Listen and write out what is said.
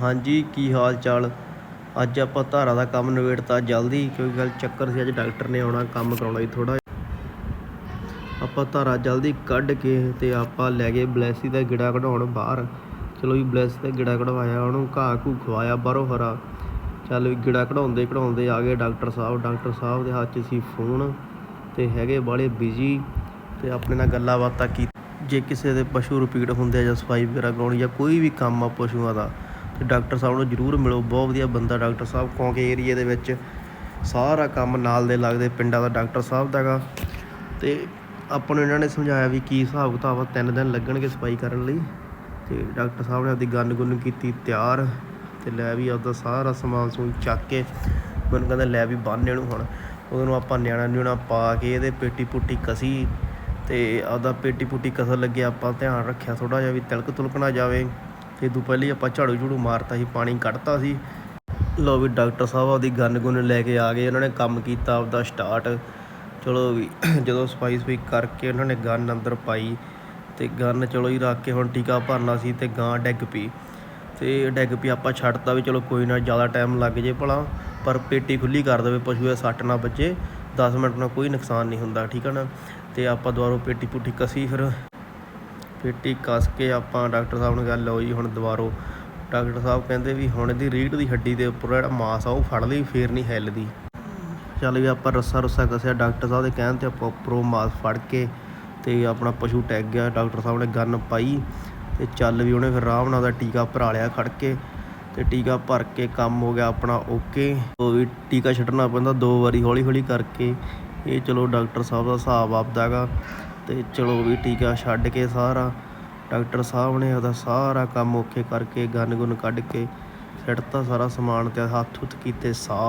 ਹਾਂਜੀ, ਕੀ ਹਾਲ ਚਾਲ ਅੱਜ ਆਪਾਂ ਧਾਰਾ ਦਾ ਕੰਮ ਨਿਬੇੜਤਾ ਜਲਦੀ, ਕਿਉਂਕਿ ਗੱਲ ਚੱਕਰ ਸੀ, ਅੱਜ ਡਾਕਟਰ ਨੇ ਆਉਣਾ, ਕੰਮ ਕਰਾਉਣਾ ਸੀ ਥੋੜਾ ਆਪਾਂ ਧਾਰਾ ਜਲਦੀ ਕੱਢ ਕੇ ਤੇ ਆਪਾਂ ਲੈ ਗਏ ਬਲੈਸੀ ਦਾ ਗਿੜਾ ਕਢਾਉਣ ਬਾਹਰ। ਚਲੋ ਵੀ ਬਲੈਸੀ ਦਾ ਗਿੜਾ ਕਢਵਾਇਆ, ਉਹਨੂੰ ਘਾਹ ਘੂ ਖਵਾਇਆ, ਬਾਹਰੋਂ ਹਰਾ। ਚੱਲ ਵੀ ਗਿੜਾ ਕਢਾਉਂਦੇ ਕਢਾਉਂਦੇ ਆ ਗਏ ਡਾਕਟਰ ਸਾਹਿਬ ਡਾਕਟਰ ਸਾਹਿਬ ਦੇ ਹੱਥ 'ਚ ਸੀ ਫੋਨ ਤੇ ਹੈਗੇ ਬਾਹਲੇ ਬਿਜ਼ੀ ਤੇ ਆਪਣੇ ਨਾਲ ਗੱਲਾਂ ਬਾਤਾਂ ਕੀ ਜੇ ਕਿਸੇ ਦੇ ਪਸ਼ੂ ਰਿਪੀਟ ਹੁੰਦੇ ਆ ਜਾਂ ਸਫ਼ਾਈ ਵਗੈਰਾ ਕਰਾਉਣੀ ਜਾਂ ਕੋਈ ਵੀ ਕੰਮ ਆ ਪਸ਼ੂਆਂ ਦਾ ਤੇ ਡਾਕਟਰ ਸਾਹਿਬ ਨੂੰ ਜਰੂਰ ਮਿਲੋ, ਬਹੁਤ ਵਧੀਆ ਬੰਦਾ ਡਾਕਟਰ ਸਾਹਿਬ, ਕਿਉਂਕਿ ਏਰੀਏ ਦੇ ਵਿੱਚ ਸਾਰਾ ਕੰਮ ਨਾਲ ਦੇ ਲੱਗਦੇ ਪਿੰਡਾਂ ਦਾ ਡਾਕਟਰ ਸਾਹਿਬ ਦਾਗਾ ਤੇ ਆਪਾਂ ਨੂੰ ਇਹਨਾਂ ਨੇ ਸਮਝਾਇਆ ਵੀ ਕੀ ਹਿਸਾਬ ਕਿਤਾਬ ਆ, ਤਿੰਨ ਦਿਨ ਲੱਗਣਗੇ ਸਫ਼ਾਈ ਕਰਨ ਲਈ। ਤੇ ਡਾਕਟਰ ਸਾਹਿਬ ਨੇ ਆਪਦੀ ਗੰਨ ਗੁੰਨ ਕੀਤੀ, ਤਿਆਰ ਤੇ ਲੈ ਵੀ ਆਪਦਾ ਸਾਰਾ ਸਮਾਨ ਸਮੂਨ ਚੱਕ ਕੇ, ਮੈਨੂੰ ਕਹਿੰਦਾ ਲੈ ਵੀ ਬੰਨ ਇਹਨੂੰ ਹੁਣ। ਉਹਨੂੰ ਆਪਾਂ ਨਿਆਣਾ ਨਿਉਣਾ ਪਾ ਕੇ ਇਹਦੇ ਪੇਟੀ ਪੁੱਟੀ ਕਸੀ ਤੇ ਆਪਦਾ ਪੇਟੀ ਪੁੱਟੀ ਕਸਰ ਲੱਗੇ ਆਪਾਂ ਧਿਆਨ ਰੱਖਿਆ ਥੋੜਾ ਜਿਹਾ ਵੀ ਤਿਲਕ ਤੁਲਕ ਨਾ ਜਾਵੇ। ਤੇ ਤੋਂ ਪਹਿਲੇ ਆਪਾਂ ਝਾੜੂ ਝੂੜੂ ਮਾਰਤਾ ਸੀ, ਪਾਣੀ ਕੱਢਤਾ ਸੀ। ਲੋ ਵੀ ਡਾਕਟਰ ਸਾਹਿਬ ਆਪਦੀ ਗੰਨ ਗੁੰਨ ਲੈ ਕੇ ਆ ਗਏ, ਉਹਨਾਂ ਨੇ ਕੰਮ ਕੀਤਾ ਆਪਦਾ ਸਟਾਰਟ ਚਲੋ ਵੀ ਜਦੋਂ ਸਫ਼ਾਈ ਸਫ਼ਾਈ ਕਰਕੇ ਉਹਨਾਂ ਨੇ ਗੰਨ ਅੰਦਰ ਪਾਈ ਤੇ ਗੰਨ ਚਲੋ ਹੀ ਰੱਖ ਕੇ ਹੁਣ ਟੀਕਾ ਭਰਨਾ ਸੀ ਤੇ ਗਾਂ ਡਿੱਗ ਪੀ ਤੇ ਡਿੱਗ ਪੀ ਆਪਾਂ ਛੱਡਤਾ ਵੀ ਚਲੋ ਕੋਈ ਨਾ, ਜ਼ਿਆਦਾ ਟਾਈਮ ਲੱਗ ਜੇ ਭਲਾ, ਪਰ ਪੇਟੀ ਖੁੱਲੀ ਕਰ ਦੇਵੇ, ਪਸ਼ੂ ਦੇ ਸੱਟ ਨਾ ਵੱਜੇ 10 ਮਿੰਟ ਨਾਲ ਕੋਈ ਨੁਕਸਾਨ ਨਹੀਂ ਹੁੰਦਾ, ਠੀਕ ਹੈ ਨਾ? ਤੇ ਆਪਾਂ ਦੁਬਾਰਾ ਪੇਟੀ ਪੁੱਟੀ ਕਸੀ ਫਿਰ। ਪੇਟੀ ਕੱਸ ਕੇ ਆਪਾਂ ਡਾਕਟਰ ਸਾਹਿਬ ਨੂੰ ਗੱਲ ਲਓ ਜੀ, ਹੁਣ ਦੁਬਾਰੋ। ਡਾਕਟਰ ਸਾਹਿਬ ਕਹਿੰਦੇ ਵੀ ਹੁਣ ਇਹਦੀ ਰੀੜ ਦੀ ਹੱਡੀ ਦੇ ਉੱਪਰ ਜਿਹੜਾ ਮਾਸ ਆ, ਉਹ ਫੜ ਲਈ, ਫੇਰ ਨਹੀਂ ਹਿੱਲਦੀ। ਚੱਲ ਵੀ ਆਪਾਂ ਰੱਸਾ ਰੁੱਸਾ ਕਸਿਆ, ਡਾਕਟਰ ਸਾਹਿਬ ਦੇ ਕਹਿਣ ਤੇ ਆਪਾਂ ਉੱਪਰੋਂ ਮਾਸ ਫੜ ਕੇ ਤੇ ਆਪਣਾ ਪਸ਼ੂ ਟੈਗ ਗਿਆ। ਡਾਕਟਰ ਸਾਹਿਬ ਨੇ ਗੰਨ ਪਾਈ ਤੇ ਚੱਲ ਵੀ ਉਹਨੇ ਫਿਰ ਆਰਾਮ ਨਾਲ ਦਾ ਟੀਕਾ ਭਰਾ ਲਿਆ ਖੜ ਕੇ ਤੇ ਟੀਕਾ ਭਰ ਕੇ ਕੰਮ ਹੋ ਗਿਆ ਆਪਣਾ ਓਕੇ। ਉਹ ਵੀ ਟੀਕਾ ਛੱਡਣਾ ਪੈਂਦਾ, ਦੋ ਵਾਰੀ ਹੌਲੀ ਹੌਲੀ ਕਰਕੇ। ਇਹ ਚਲੋ ਡਾਕਟਰ ਸਾਹਿਬ ਦਾ ਹਿਸਾਬ ਆਪਦਾਗਾ ਤੇ ਚਲੋ ਵੀ ਟੀਕਾ ਛੱਡ ਕੇ ਸਾਰਾ ਡਾਕਟਰ ਸਾਹਿਬ ਨੇ ਉਹਦਾ ਸਾਰਾ ਕੰਮ ਓਕੇ ਕਰਕੇ ਗੰਨ ਗੁਨ ਕੱਢ ਕੇ ਸਿੱਟਤਾ ਸਾਰਾ ਸਮਾਨ ਤੇ ਹੱਥ ਹੁੱਥ ਕੀਤੇ ਸਾਫ਼।